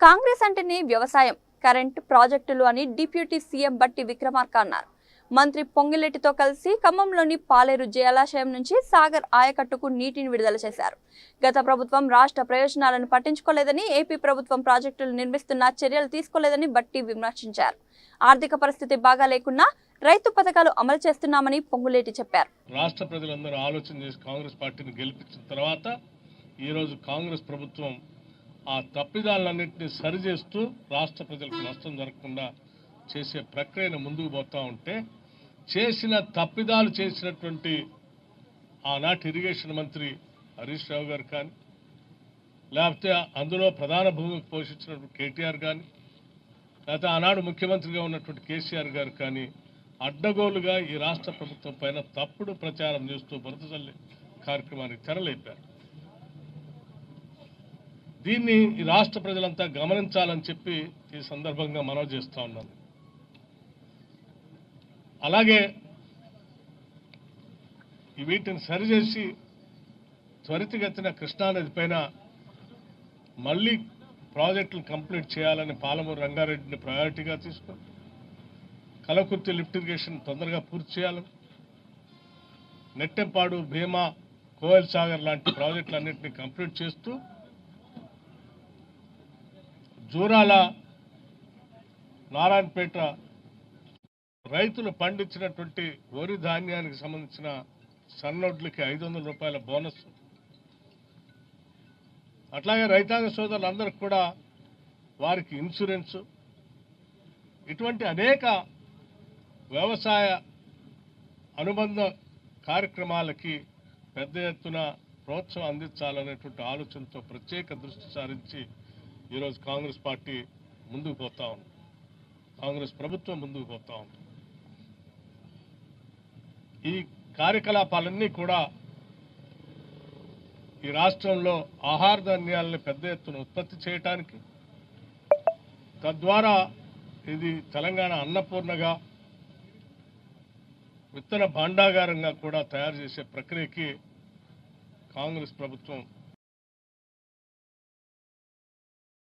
కాంగ్రెస్ అంటేనే వ్యవసాయం కరెంట్ ప్రాజెక్టులు అని డిప్యూటీ సీఎం బట్టి విక్రమార్క అన్నారు. మంత్రి పొంగిలెట్టితో కలిసి ఖమ్మంలోని పాలేరు జలాశయం నుంచి సాగర్ ఆయకట్టుకు నీటిని విడుదల చేశారు. గత ప్రభుత్వం రాష్ట్ర ప్రయోజనాలను పట్టించుకోలేదని ఏపీ ప్రభుత్వం ప్రాజెక్టులు నిర్మిస్తున్న చర్యలు తీసుకోలేదని బట్టి విమర్శించారు. ఆర్థిక పరిస్థితి బాగా లేకున్నా రైతు పథకాలు అమలు చేస్తున్నామని పొంగులేటి చెప్పారు. రాష్ట్ర ప్రజలందరూ ఆలోచన చేసి కాంగ్రెస్ పార్టీని గెలిపించిన తర్వాత ఈరోజు కాంగ్రెస్ ప్రభుత్వం ఆ తప్పిదాలన్నింటినీ సరిచేస్తూ రాష్ట్ర ప్రజలకు నష్టం జరగకుండా చేసే ప్రక్రియను ముందుకు పోతా ఉంటే చేసిన తప్పిదాలు చేసినటువంటి ఆనాటి ఇరిగేషన్ మంత్రి హరీష్ రావు గారు కానీ లేకపోతే అందులో ప్రధాన భూమికి పోషించినటువంటి కేటీఆర్ కానీ లేకపోతే ఆనాడు ముఖ్యమంత్రిగా ఉన్నటువంటి కేసీఆర్ గారు కానీ అడ్డగోలుగా ఈ రాష్ట్ర ప్రభుత్వం పైన తప్పుడు ప్రచారం చేస్తూ బురదజల్లి కార్యక్రమానికి తెరలేపారు. దీన్ని ఈ రాష్ట్ర ప్రజలంతా గమనించాలని చెప్పి ఈ సందర్భంగా మనవి చేస్తూ ఉన్నాను. అలాగే వీటిని సరిచేసి త్వరితగతిన కృష్ణానది పైన మళ్ళీ ప్రాజెక్టులు కంప్లీట్ చేయాలని పాలమూరు రంగారెడ్డిని ప్రయారిటీగా తీసుకొని కలకుర్తి లిఫ్ట్ ఇరిగేషన్ తొందరగా పూర్తి చేయాలని నెట్టెంపాడు భీమా కోయల్ సాగర్ లాంటి ప్రాజెక్టులన్నింటినీ కంప్లీట్ చేస్తూ జూరాల నారాయణపేట రైతులు పండించినటువంటి వరి ధాన్యానికి సంబంధించిన సన్నొడ్లకి ఐదు వందల రూపాయల బోనస్. అట్లాగే రైతాంగ సోదరులందరికీ కూడా వారికి ఇన్సూరెన్స్. ఇటువంటి అనేక వ్యవసాయ అనుబంధ కార్యక్రమాలకి పెద్ద ఎత్తున ప్రోత్సాహం అందించాలనేటువంటి ఆలోచనతో ప్రత్యేక దృష్టి సారించి ఈరోజు కాంగ్రెస్ పార్టీ ముందుకు పోతా ఉంది. కాంగ్రెస్ ప్రభుత్వం ముందుకు పోతా ఉంది. ఈ కార్యకలాపాలన్నీ కూడా ఈ రాష్ట్రంలో ఆహార ధాన్యాలను పెద్ద ఎత్తున ఉత్పత్తి చేయటానికి తద్వారా ఇది తెలంగాణ అన్నపూర్ణగా విత్తన భాండాగారంగా కూడా తయారు చేసే ప్రక్రియకి కాంగ్రెస్ ప్రభుత్వం